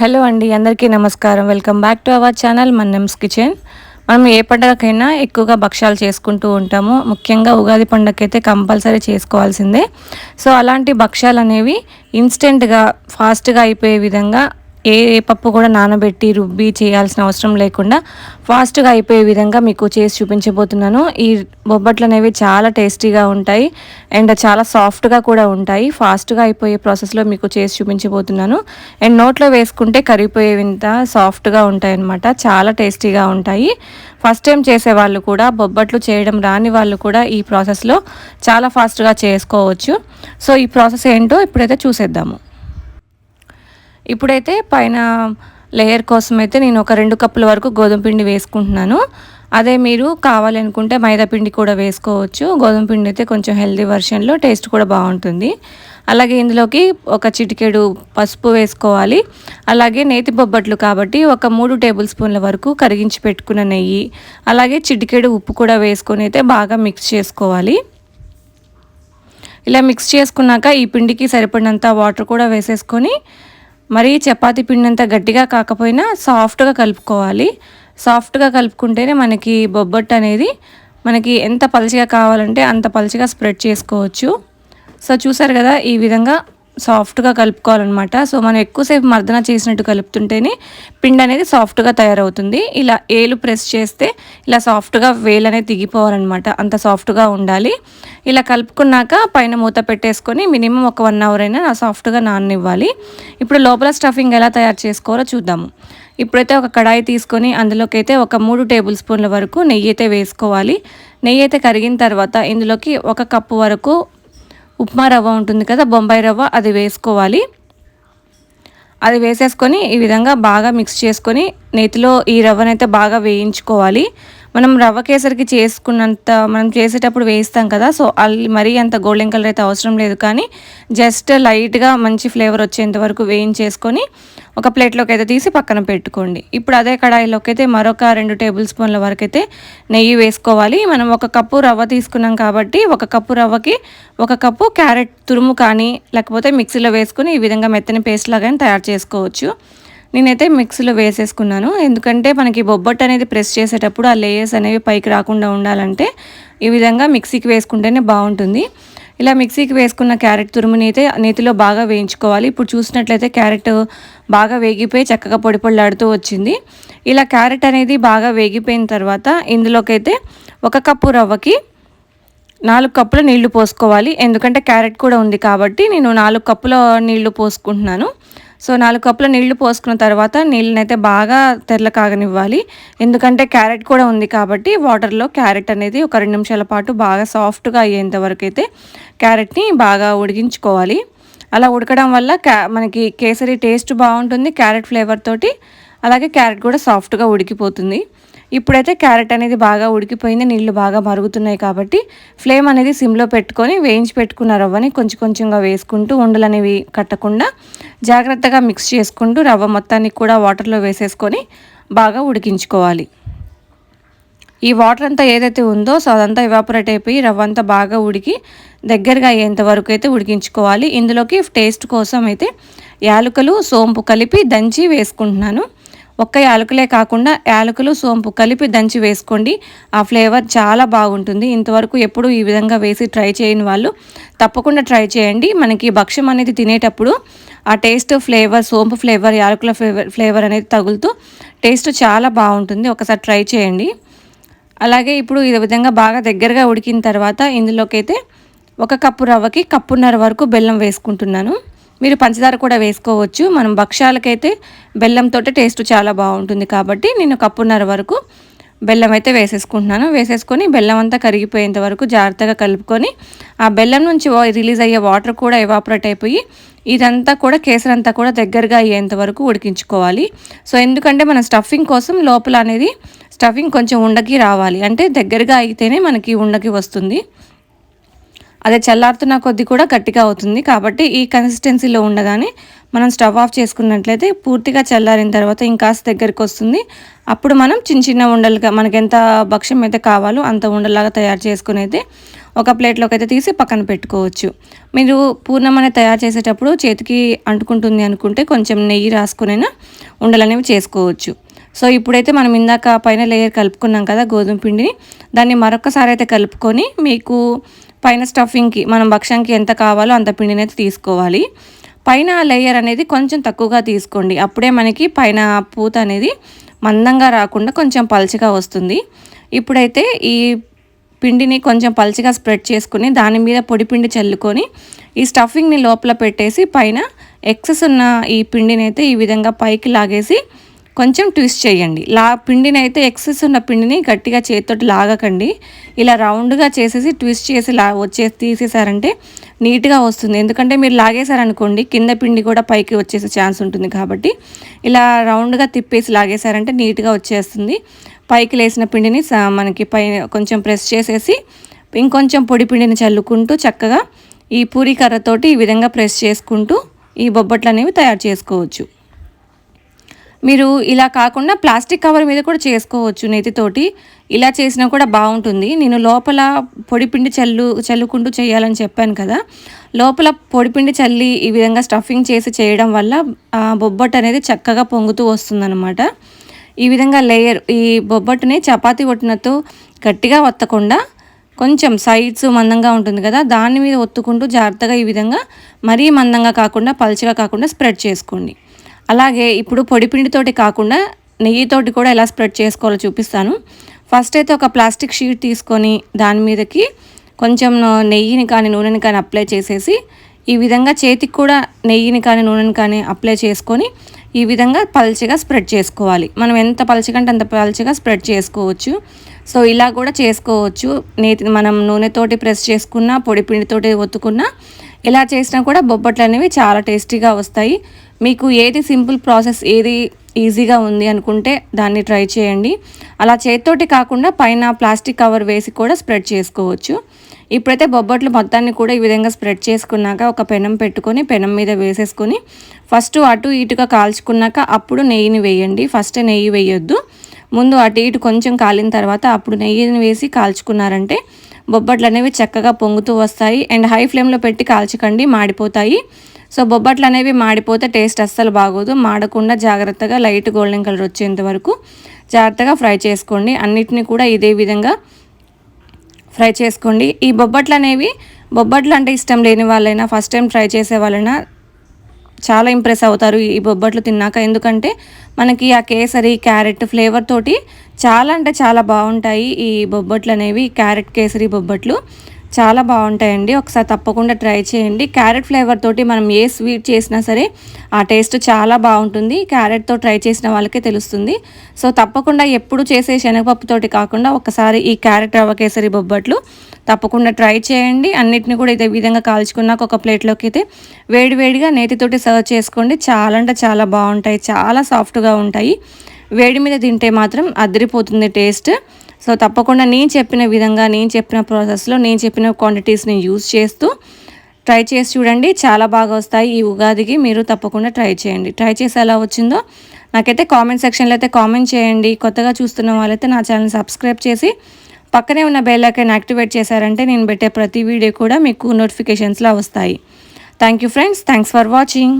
Hello అండి అందరికీ నమస్కారం. Welcome back to our channel Mannem's kitchen. మనం ఏ పండగకైనా ఎక్కువగా భక్ష్యాలు చేసుకుంటూ ఉంటాము. ముఖ్యంగా ఉగాది పండగకైతే కంపల్సరీ చేసుకోవాల్సిందే. సో అలాంటి భక్ష్యాలు అనేవి ఇన్స్టెంట్గా ఫాస్ట్గా అయిపోయే విధంగా ఏ ఏ పప్పు కూడా నానబెట్టి రుబ్బి చేయాల్సిన అవసరం లేకుండా ఫాస్ట్గా అయిపోయే విధంగా మీకు చేసి చూపించబోతున్నాను. ఈ బొబ్బట్లు అనేవి చాలా టేస్టీగా ఉంటాయి అండ్ చాలా సాఫ్ట్గా కూడా ఉంటాయి. ఫాస్ట్గా అయిపోయే ప్రాసెస్లో మీకు చేసి చూపించబోతున్నాను. అండ్ నోట్లో వేసుకుంటే కరిగిపోయేవింత సాఫ్ట్గా ఉంటాయి అన్నమాట చాలా టేస్టీగా ఉంటాయి. ఫస్ట్ టైం చేసే వాళ్ళు కూడా బొబ్బట్లు చేయడం రాని వాళ్ళు కూడా ఈ ప్రాసెస్లో చాలా ఫాస్ట్గా చేసుకోవచ్చు. సో ఈ ప్రాసెస్ ఏంటో ఇప్పుడైతే చూసేద్దాము. ఇప్పుడైతే పైన లేయర్ కోసం అయితే నేను ఒక రెండు కప్పుల వరకు గోధుమ పిండి వేసుకుంటున్నాను. అదే మీరు కావాలనుకుంటే మైదా పిండి కూడా వేసుకోవచ్చు. గోధుమ పిండి అయితే కొంచెం హెల్దీ వర్షన్లో టేస్ట్ కూడా బాగుంటుంది. అలాగే ఇందులోకి ఒక చిటికెడు పసుపు వేసుకోవాలి. అలాగే నేతి బొబ్బట్లు కాబట్టి ఒక మూడు టేబుల్ స్పూన్ల వరకు కరిగించి పెట్టుకున్న నెయ్యి అలాగే చిటికెడు ఉప్పు కూడా వేసుకొని అయితే బాగా మిక్స్ చేసుకోవాలి. ఇలా మిక్స్ చేసుకున్నాక ఈ పిండికి సరిపడినంత వాటర్ కూడా వేసేసుకొని మరీ చపాతీ పిండి అంత గట్టిగా కాకపోయినా సాఫ్ట్గా కలుపుకోవాలి. సాఫ్ట్గా కలుపుకుంటేనే మనకి బొబ్బట్టు అనేది మనకి ఎంత పలచగా కావాలంటే అంత పలచగా స్ప్రెడ్ చేసుకోవచ్చు. సో చూసారు కదా ఈ విధంగా సాఫ్ట్గా కలుపుకోవాలన్నమాట. సో మనం ఎక్కువసేపు మర్దన చేసినట్టు కలుపుతుంటేనే పిండి అనేది సాఫ్ట్గా తయారవుతుంది. ఇలా ఏలు ప్రెస్ చేస్తే ఇలా సాఫ్ట్గా వేలు అనేది దిగిపోవాలన్నమాట అంత సాఫ్ట్గా ఉండాలి. ఇలా కలుపుకున్నాక పైన మూత పెట్టేసుకొని మినిమం ఒక వన్ అవర్ అయినా సాఫ్ట్గా నాననివ్వాలి. ఇప్పుడు లోపల స్టఫింగ్ ఎలా తయారు చేసుకోవాలో చూద్దాము. ఇప్పుడైతే ఒక కడాయి తీసుకొని అందులోకి అయితే ఒక మూడు టేబుల్ స్పూన్ల వరకు నెయ్యి అయితే వేసుకోవాలి. నెయ్యి అయితే కరిగిన తర్వాత ఇందులోకి ఒక కప్పు వరకు ఉప్మా రవ్వ ఉంటుంది కదా బొంబాయి రవ్వ అది వేసుకోవాలి. అది వేసేసుకొని ఈ విధంగా బాగా మిక్స్ చేసుకొని నేతిలో ఈ రవ్వనైతే బాగా వేయించుకోవాలి. మనం రవ్వ కేసరికి చేసుకున్నంత మనం చేసేటప్పుడు వేస్తాం కదా సో అల్లి మరీ అంత గోల్డెన్ కలర్ అయితే అవసరం లేదు. కానీ జస్ట్ లైట్గా మంచి ఫ్లేవర్ వచ్చేంత వరకు వేయించేసుకొని ఒక ప్లేట్లోకి అయితే తీసి పక్కన పెట్టుకోండి. ఇప్పుడు అదే కడాయిలోకి అయితే మరొక రెండు టేబుల్ స్పూన్ల వరకు అయితే నెయ్యి వేసుకోవాలి. మనం ఒక కప్పు రవ్వ తీసుకున్నాం కాబట్టి ఒక కప్పు రవ్వకి ఒక కప్పు క్యారెట్ తురుము కానీ లేకపోతే మిక్సీలో వేసుకొని ఈ విధంగా మెత్తని పేస్ట్ లాగా తయారు చేసుకోవచ్చు. నేనైతే మిక్సీలో వేసేసుకున్నాను. ఎందుకంటే మనకి బొబ్బట్టు అనేది ప్రెస్ చేసేటప్పుడు ఆ లేయర్స్ అనేవి పైకి రాకుండా ఉండాలంటే ఈ విధంగా మిక్సీకి వేసుకుంటేనే బాగుంటుంది. ఇలా మిక్సీకి వేసుకున్న క్యారెట్ తురుముని అయితే నేతిలో బాగా వేయించుకోవాలి. ఇప్పుడు చూసినట్లయితే క్యారెట్ బాగా వేగిపోయి చక్కగా పొడి పొడిలాడుతూ వచ్చింది. ఇలా క్యారెట్ అనేది బాగా వేగిపోయిన తర్వాత ఇందులోకైతే ఒక కప్పు రవ్వకి నాలుగు కప్పుల నీళ్ళు పోసుకోవాలి. ఎందుకంటే క్యారెట్ కూడా ఉంది కాబట్టి నేను నాలుగు కప్పుల నీళ్ళు పోసుకుంటున్నాను. సో నాలుగు కప్పుల నీళ్ళు పోసుకున్న తర్వాత నీళ్ళనైతే బాగా తెరల కాగనివ్వాలి. ఎందుకంటే క్యారెట్ కూడా ఉంది కాబట్టి వాటర్లో క్యారెట్ అనేది ఒక రెండు నిమిషాల పాటు బాగా సాఫ్ట్గా అయ్యేంత వరకు అయితే క్యారెట్ని బాగా ఉడికించుకోవాలి. అలా ఉడకడం వల్ల క్యా మనకి కేసరి టేస్ట్ బాగుంటుంది క్యారెట్ ఫ్లేవర్ తోటి. అలాగే క్యారెట్ కూడా సాఫ్ట్గా ఉడికిపోతుంది. ఇప్పుడైతే క్యారెట్ అనేది బాగా ఉడికిపోయింది నీళ్ళు బాగా మరుగుతున్నాయి కాబట్టి ఫ్లేమ్ అనేది సిమ్లో పెట్టుకొని వేయించి పెట్టుకున్న రవ్వని కొంచెం కొంచెంగా వేసుకుంటూ ఉండలు అనేవి కట్టకుండా జాగ్రత్తగా మిక్స్ చేసుకుంటూ రవ్వ మొత్తాన్ని కూడా వాటర్లో వేసేసుకొని బాగా ఉడికించుకోవాలి. ఈ వాటర్ అంతా ఏదైతే ఉందో సో అదంతా ఎవాపరేట్ అయిపోయి రవ్వ అంతా బాగా ఉడికి దగ్గరగా అయ్యేంత వరకు అయితే ఉడికించుకోవాలి. ఇందులోకి టేస్ట్ కోసం అయితే యాలకులు సోంపు కలిపి దంచి వేసుకుంటున్నాను. ఒక్క యాలకులే కాకుండా యాలకులు సోంపు కలిపి దంచి వేసుకోండి. ఆ ఫ్లేవర్ చాలా బాగుంటుంది. ఇంతవరకు ఎప్పుడు ఈ విధంగా వేసి ట్రై చేయని వాళ్ళు తప్పకుండా ట్రై చేయండి. మనకి భక్ష్యం అనేది తినేటప్పుడు ఆ టేస్ట్ ఫ్లేవర్ సోంపు ఫ్లేవర్ యాలకుల ఫ్లేవర్ ఫ్లేవర్ అనేది తగులుతూ టేస్ట్ చాలా బాగుంటుంది. ఒకసారి ట్రై చేయండి. అలాగే ఇప్పుడు ఈ విధంగా బాగా దగ్గరగా ఉడికిన తర్వాత ఇందులోకైతే ఒక కప్పు రవ్వకి కప్పున్నర వరకు బెల్లం వేసుకుంటున్నాను. మీరు పంచదార కూడా వేసుకోవచ్చు. మనం భక్ష్యాలకైతే బెల్లంతో టేస్ట్ చాలా బాగుంటుంది కాబట్టి నేను కప్పున్నర వరకు బెల్లం అయితే వేసేసుకుంటున్నాను. వేసేసుకొని బెల్లం అంతా కరిగిపోయేంత వరకు జాగ్రత్తగా కలుపుకొని ఆ బెల్లం నుంచి రిలీజ్ అయ్యే వాటర్ కూడా ఎవాపరేట్ అయిపోయి ఇదంతా కూడా కేసర్ అంతా కూడా దగ్గరగా అయ్యేంత వరకు ఉడికించుకోవాలి. సో ఎందుకంటే మన స్టఫింగ్ కోసం లోపల అనేది స్టఫింగ్ కొంచెం ఉండకి రావాలి. అంటే దగ్గరగా అయితేనే మనకి ఉండకి వస్తుంది. అదే చల్లారుతున్న కొద్ది కూడా గట్టిగా అవుతుంది. కాబట్టి ఈ కన్సిస్టెన్సీలో ఉండగానే మనం స్టవ్ ఆఫ్ చేసుకున్నట్లయితే పూర్తిగా చల్లారిన తర్వాత ఇంకాస్త దగ్గరికి వస్తుంది. అప్పుడు మనం చిన్న చిన్న ఉండలుగా మనకి ఎంత భక్ష్యం అయితే కావాలో అంత ఉండలాగా తయారు చేసుకుని అయితే ఒక ప్లేట్లోకి అయితే తీసి పక్కన పెట్టుకోవచ్చు. మీరు పూర్ణం అనేది తయారు చేసేటప్పుడు చేతికి అంటుకుంటుంది అనుకుంటే కొంచెం నెయ్యి రాసుకునైనా ఉండలనేవి చేసుకోవచ్చు. సో ఇప్పుడైతే మనం ఇందాక పైన లేయర్ కలుపుకున్నాం కదా గోధుమ పిండిని దాన్ని మరొకసారి అయితే కలుపుకొని మీకు పైన స్టఫింగ్కి మనం భక్ష్యానికి ఎంత కావాలో అంత పిండిని అయితే తీసుకోవాలి. పైన లేయర్ అనేది కొంచెం తక్కువగా తీసుకోండి. అప్పుడే మనకి పైన పూత అనేది మందంగా రాకుండా కొంచెం పలుచగా వస్తుంది. ఇప్పుడైతే ఈ పిండిని కొంచెం పలుచగా స్ప్రెడ్ చేసుకుని దాని మీద పొడి పిండి చల్లుకొని ఈ స్టఫింగ్ని లోపల పెట్టేసి పైన ఎక్సెస్ ఉన్న ఈ పిండిని అయితే ఈ విధంగా పైకి లాగేసి కొంచెం ట్విస్ట్ చేయండి. లా పిండిని అయితే ఎక్సెస్ ఉన్న పిండిని గట్టిగా చేతితోటి లాగకండి. ఇలా రౌండ్గా చేసేసి ట్విస్ట్ చేసి లా వచ్చేసి తీసేసారంటే నీట్గా వస్తుంది. ఎందుకంటే మీరు లాగేశారనుకోండి కింద పిండి కూడా పైకి వచ్చేసే ఛాన్స్ ఉంటుంది కాబట్టి. ఇలా రౌండ్గా తిప్పేసి లాగేశారంటే నీట్గా వచ్చేస్తుంది. పైకి లేసిన పిండిని మనకి పై కొంచెం ప్రెస్ చేసేసి ఇంకొంచెం పొడి పిండిని చల్లుకుంటూ చక్కగా ఈ పూరి కర్రతోటి ఈ విధంగా ప్రెస్ చేసుకుంటూ ఈ బొబ్బట్లు అనేవి తయారు చేసుకోవచ్చు. మీరు ఇలా కాకుండా ప్లాస్టిక్ కవర్ మీద కూడా చేసుకోవచ్చు నెతితోటి. ఇలా చేసినా కూడా బాగుంటుంది. నేను లోపల పొడిపిండి చల్లు చల్లుకుంటూ చేయాలని చెప్పాను కదా. లోపల పొడిపిండి చల్లి ఈ విధంగా స్టఫింగ్ చేసి చేయడం వల్ల బొబ్బట్ అనేది చక్కగా పొంగుతూ వస్తుందన్నమాట. ఈ విధంగా లేయర్ ఈ బొబ్బట్టుని చపాతీ ఒట్టినతో గట్టిగా వత్తకుండా కొంచెం సైడ్స్ మందంగా ఉంటుంది కదా దాని మీద ఒత్తుకుంటూ జాగ్రత్తగా ఈ విధంగా మరీ మందంగా కాకుండా పల్చగా కాకుండా స్ప్రెడ్ చేసుకోండి. అలాగే ఇప్పుడు పొడిపిండితోటి కాకుండా నెయ్యితోటి కూడా ఎలా స్ప్రెడ్ చేసుకోవాలో చూపిస్తాను. ఫస్ట్ అయితే ఒక ప్లాస్టిక్ షీట్ తీసుకొని దాని మీదకి కొంచెం నెయ్యిని కానీ నూనెని కానీ అప్లై చేసేసి ఈ విధంగా చేతికి కూడా నెయ్యిని కానీ నూనెని కానీ అప్లై చేసుకొని ఈ విధంగా పల్చగా స్ప్రెడ్ చేసుకోవాలి. మనం ఎంత పలచగంటే అంత పల్చగా స్ప్రెడ్ చేసుకోవచ్చు. సో ఇలా కూడా చేసుకోవచ్చు. నేతి మనం నూనెతోటి ప్రెస్ చేసుకున్నా పొడి పిండితోటి ఒత్తుకున్నా ఇలా చేసినా కూడా బొబ్బట్లు అనేవి చాలా టేస్టీగా వస్తాయి. మీకు ఏది సింపుల్ ప్రాసెస్ ఏది ఈజీగా ఉంది అనుకుంటే దాన్ని ట్రై చేయండి. అలా చేతితోటి కాకుండా పైన ప్లాస్టిక్ కవర్ వేసి కూడా స్ప్రెడ్ చేసుకోవచ్చు. ఇప్పుడైతే బొబ్బట్లు మొత్తాన్ని కూడా ఈ విధంగా స్ప్రెడ్ చేసుకున్నాక ఒక పెనం పెట్టుకొని పెనం మీద వేసేసుకొని ఫస్ట్ అటు ఇటుగా కాల్చుకున్నాక అప్పుడు నెయ్యిని వేయండి. ఫస్ట్ నెయ్యి వేయొద్దు. ముందు అటు ఇటు కొంచెం కాలిన తర్వాత అప్పుడు నెయ్యిని వేసి కాల్చుకున్నారంటే బొబ్బట్లు అనేవి చక్కగా పొంగుతూ వస్తాయి. అండ్ హై ఫ్లేమ్లో పెట్టి కాల్చకండి మాడిపోతాయి. సో బొబ్బట్లు అనేవి మాడిపోతే టేస్ట్ అస్సలు బాగోదు. మాడకుండా జాగ్రత్తగా లైట్ గోల్డెన్ కలర్ వచ్చేంత వరకు జాగ్రత్తగా ఫ్రై చేసుకోండి. అన్నిటిని కూడా ఇదే విధంగా ఫ్రై చేసుకోండి. ఈ బొబ్బట్లు అనేవి బొబ్బట్లు అంటే ఇష్టం లేని వాళ్ళైనా ఫస్ట్ టైం ట్రై చేసే వాళ్ళైనా చాలా ఇంప్రెస్ అవుతారు ఈ బొబ్బట్లు తిన్నాక. ఎందుకంటే మనకి ఆ కేసరి క్యారెట్ ఫ్లేవర్ తోటి చాలా అంటే చాలా బాగుంటాయి ఈ బొబ్బట్లు అనేవి క్యారెట్ కేసరి బొబ్బట్లు. చాలా బాగుంటాయండి. ఒకసారి తప్పకుండా ట్రై చేయండి. క్యారెట్ ఫ్లేవర్ తోటి మనం ఏ స్వీట్ చేసినా సరే ఆ టేస్ట్ చాలా బాగుంటుంది. క్యారెట్తో ట్రై చేసిన వాళ్ళకే తెలుస్తుంది. సో తప్పకుండా ఎప్పుడు చేసే శనగపప్పుతోటి కాకుండా ఒకసారి ఈ క్యారెట్ రవ్వ కేసరి బొబ్బట్లు తప్పకుండా ట్రై చేయండి. అన్నిటిని కూడా ఇదే విధంగా కాల్చుకున్నాక ఒక ప్లేట్లోకి అయితే వేడివేడిగా నేతితోటి సర్వ్ చేసుకోండి. చాలా అంటే చాలా బాగుంటాయి. చాలా సాఫ్ట్గా ఉంటాయి. వేడి మీద తింటే మాత్రం అదిరిపోతుంది టేస్ట్. సో తప్పకుండా నేను చెప్పిన విధంగా నేను చెప్పిన ప్రాసెస్లో నేను చెప్పిన క్వాంటిటీస్ని యూజ్ చేస్తూ ట్రై చేసి చూడండి. చాలా బాగా వస్తాయి ఈ ఉగాదికి. మీరు తప్పకుండా ట్రై చేయండి. ట్రై చేసి ఎలా వచ్చిందో నాకైతే కామెంట్ సెక్షన్లో అయితే కామెంట్ చేయండి. కొత్తగా చూస్తున్న వాళ్ళైతే నా ఛానల్ సబ్స్క్రైబ్ చేసి పక్కనే ఉన్న బెల్ ఐకాన్ యాక్టివేట్ చేశారంటే నేను పెట్టే ప్రతి వీడియో కూడా మీకు నోటిఫికేషన్స్లో వస్తాయి. Thank you friends thanks for watching